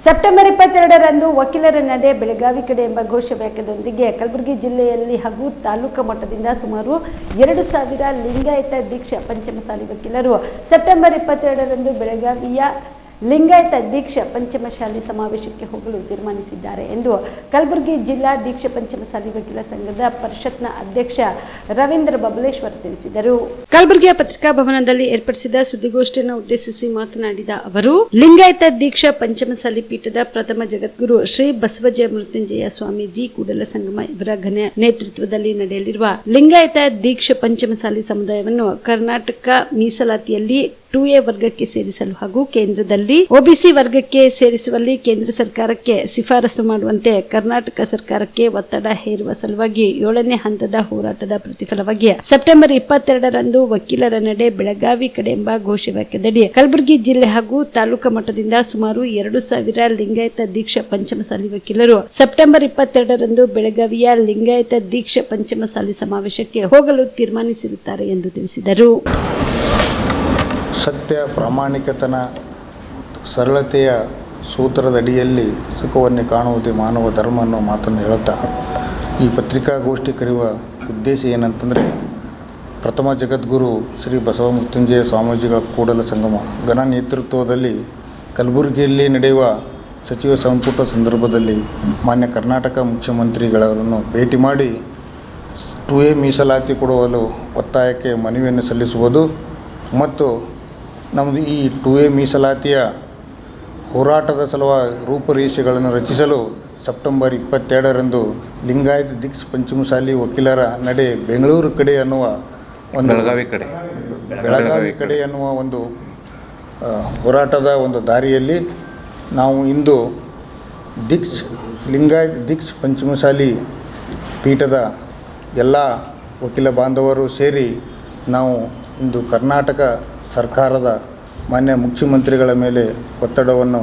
September ಇಪ್ಪತ್ತೆರಡರಂದು ವಕೀಲರ ನಡೆ ಬೆಳಗಾವಿ ಕಡೆ ಎಂಬ ಘೋಷವಾಕ್ಯದೊಂದಿಗೆ ಕಲಬುರಗಿ ಜಿಲ್ಲೆಯಲ್ಲಿ ಹಾಗೂ ತಾಲೂಕು ಮಟ್ಟದಿಂದ ಸುಮಾರು ಎರಡು ಸಾವಿರ ಲಿಂಗಾಯತ ದೀಕ್ಷಾ ಪಂಚಮಸಾಲಿ ವಕೀಲರು ಸೆಪ್ಟೆಂಬರ್ ಇಪ್ಪತ್ತೆರಡರಂದು ಬೆಳಗಾವಿಯ ಲಿಂಗಾಯತ ದೀಕ್ಷಾ ಪಂಚಮಶಾಲಿ ಸಮಾವೇಶಕ್ಕೆ ಹೋಗಲು ತೀರ್ಮಾನಿಸಿದ್ದಾರೆ ಎಂದು ಕಲಬುರಗಿ ಜಿಲ್ಲಾ ದೀಕ್ಷಾ ಪಂಚಮಸಾಲಿ ವಕೀಲ ಸಂಘದ ಪರಿಷತ್ನ ಅಧ್ಯಕ್ಷ ರವೀಂದ್ರ ಬಬಲೇಶ್ವರ್ ತಿಳಿಸಿದರು. ಕಲಬುರಗಿಯ ಪತ್ರಿಕಾ ಭವನದಲ್ಲಿ ಏರ್ಪಡಿಸಿದ ಸುದ್ದಿಗೋಷ್ಠಿಯನ್ನು ಉದ್ದೇಶಿಸಿ ಮಾತನಾಡಿದ ಅವರು, ಲಿಂಗಾಯತ ದೀಕ್ಷಾ ಪಂಚಮಸಾಲಿ ಪೀಠದ ಪ್ರಥಮ ಜಗದ್ಗುರು ಶ್ರೀ ಬಸವಜಯ ಮೃತ್ಯುಂಜಯ ಸ್ವಾಮೀಜಿ ಕೂಡಲ ಸಂಗಮ ಇವರ ಘನ ನೇತೃತ್ವದಲ್ಲಿ ನಡೆಯಲಿರುವ ಲಿಂಗಾಯತ ದೀಕ್ಷಾ ಪಂಚಮಸಾಲಿ ಸಮುದಾಯವನ್ನು ಕರ್ನಾಟಕ ಮೀಸಲಾತಿಯಲ್ಲಿ ಟು ಎ ವರ್ಗಕ್ಕೆ ಸೇರಿಸಲು ಹಾಗೂ ಕೇಂದ್ರದಲ್ಲಿ ಒಬಿಸಿ ವರ್ಗಕ್ಕೆ ಸೇರಿಸುವಲ್ಲಿ ಕೇಂದ್ರ ಸರ್ಕಾರಕ್ಕೆ ಶಿಫಾರಸು ಮಾಡುವಂತೆ ಕರ್ನಾಟಕ ಸರ್ಕಾರಕ್ಕೆ ಒತ್ತಡ ಹೇರುವ ಸಲುವಾಗಿ ಏಳನೇ ಹಂತದ ಹೋರಾಟದ ಪ್ರತಿಫಲವಾಗಿ ಸೆಪ್ಟೆಂಬರ್ ಇಪ್ಪತ್ತೆರಡರಂದು ವಕೀಲರ ನಡೆ ಬೆಳಗಾವಿ ಕಡೆ ಎಂಬ ಘೋಷವಾಕ್ಯದಡಿ ಕಲಬುರಗಿ ಜಿಲ್ಲೆ ಹಾಗೂ ತಾಲೂಕು ಮಟ್ಟದಿಂದ ಸುಮಾರು ಎರಡು ಸಾವಿರ ಲಿಂಗಾಯತ ದೀಕ್ಷಾ ಪಂಚಮಸಾಲಿ ವಕೀಲರು ಸೆಪ್ಟೆಂಬರ್ ಇಪ್ಪತ್ತೆರಡರಂದು ಬೆಳಗಾವಿಯ ಲಿಂಗಾಯತ ದೀಕ್ಷಾ ಪಂಚಮಸಾಲಿ ಸಮಾವೇಶಕ್ಕೆ ಹೋಗಲು ತೀರ್ಮಾನಿಸಿರುತ್ತಾರೆ ಎಂದು ತಿಳಿಸಿದರು. ಸತ್ಯ ಪ್ರಾಮಾಣಿಕತನ ಸರಳತೆಯ ಸೂತ್ರದಡಿಯಲ್ಲಿ ಸುಖವನ್ನೇ ಕಾಣುವುದೇ ಮಾನವ ಧರ್ಮ ಅನ್ನೋ ಮಾತನ್ನು ಹೇಳುತ್ತಾ ಈ ಪತ್ರಿಕಾಗೋಷ್ಠಿ ಕರೆಯುವ ಉದ್ದೇಶ ಏನಂತಂದರೆ, ಪ್ರಥಮ ಜಗದ್ಗುರು ಶ್ರೀ ಬಸವ ಮೃತ್ಯುಂಜಯ ಸ್ವಾಮೀಜಿಗಳ ಕೂಡಲ ಸಂಗಮ. ಘನ ನೇತೃತ್ವದಲ್ಲಿ ಕಲಬುರಗಿಯಲ್ಲಿ ನಡೆಯುವ ಸಚಿವ ಸಂಪುಟ ಸಂದರ್ಭದಲ್ಲಿ ಮಾನ್ಯ ಕರ್ನಾಟಕ ಮುಖ್ಯಮಂತ್ರಿಗಳವರನ್ನು ಭೇಟಿ ಮಾಡಿ ಟು ಎ ಮೀಸಲಾತಿ ಕೊಡುವಲು ಒತ್ತಾಯಕ್ಕೆ ಮನವಿಯನ್ನು ಸಲ್ಲಿಸುವುದು ಮತ್ತು ನಮ್ಮದು ಈ ಟು ಎ ಮೀಸಲಾತಿಯ ಹೋರಾಟದ ಸಲುವಾಗಿ ರೂಪುರೇಷೆಗಳನ್ನು ರಚಿಸಲು ಸೆಪ್ಟೆಂಬರ್ ಇಪ್ಪತ್ತೆರಡರಂದು ಲಿಂಗಾಯತ ದಿಕ್ಸ್ ಪಂಚಮಸಾಲಿ ವಕೀಲರ ನಡೆ ಬೆಂಗಳೂರು ಕಡೆ ಅನ್ನುವ ಒಂದು ಬೆಳಗಾವಿ ಕಡೆ. ಬೆಳಗಾವಿ ಕಡೆ ಅನ್ನುವ ಒಂದು ಹೋರಾಟದ ಒಂದು ದಾರಿಯಲ್ಲಿ ನಾವು ಇಂದು ದಿಕ್ಸ್ ಲಿಂಗಾಯತ್ ದಿಕ್ಸ್ ಪಂಚಮಸಾಲಿ ಪೀಠದ ಎಲ್ಲ ವಕೀಲ ಬಾಂಧವರು ಸೇರಿ ನಾವು ಇಂದು ಕರ್ನಾಟಕ ಸರ್ಕಾರದ ಮಾನ್ಯ ಮುಖ್ಯಮಂತ್ರಿಗಳ ಮೇಲೆ ಒತ್ತಡವನ್ನು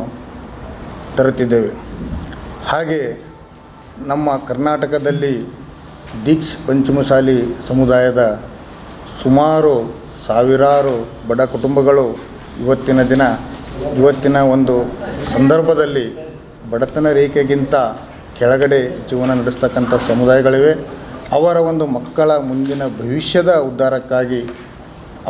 ತರುತ್ತಿದ್ದೇವೆ. ಹಾಗೆ ನಮ್ಮ ಕರ್ನಾಟಕದಲ್ಲಿ ದೀಕ್ಷ್ ಪಂಚಮಸಾಲಿ ಸಮುದಾಯದ ಸುಮಾರು ಸಾವಿರಾರು ಬಡ ಕುಟುಂಬಗಳು ಇವತ್ತಿನ ದಿನ, ಇವತ್ತಿನ ಒಂದು ಸಂದರ್ಭದಲ್ಲಿ ಬಡತನ ರೇಖೆಗಿಂತ ಕೆಳಗಡೆ ಜೀವನ ನಡೆಸ್ತಕ್ಕಂಥ ಸಮುದಾಯಗಳಿವೆ. ಅವರ ಒಂದು ಮಕ್ಕಳ ಮುಂದಿನ ಭವಿಷ್ಯದ ಉದ್ಧಾರಕ್ಕಾಗಿ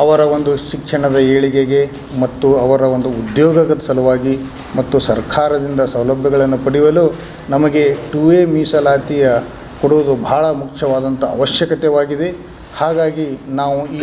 ಅವರ ಒಂದು ಶಿಕ್ಷಣದ ಏಳಿಗೆಗೆ ಮತ್ತು ಅವರ ಒಂದು ಉದ್ಯೋಗದ ಸಲುವಾಗಿ ಮತ್ತು ಸರ್ಕಾರದಿಂದ ಸೌಲಭ್ಯಗಳನ್ನು ಪಡೆಯಲು ನಮಗೆ ಟು ಎ ಮೀಸಲಾತಿಯ ಕೊಡುವುದು ಬಹಳ ಮುಖ್ಯವಾದಂಥ ಅವಶ್ಯಕತೆವಾಗಿದೆ. ಹಾಗಾಗಿ ನಾವು ಈ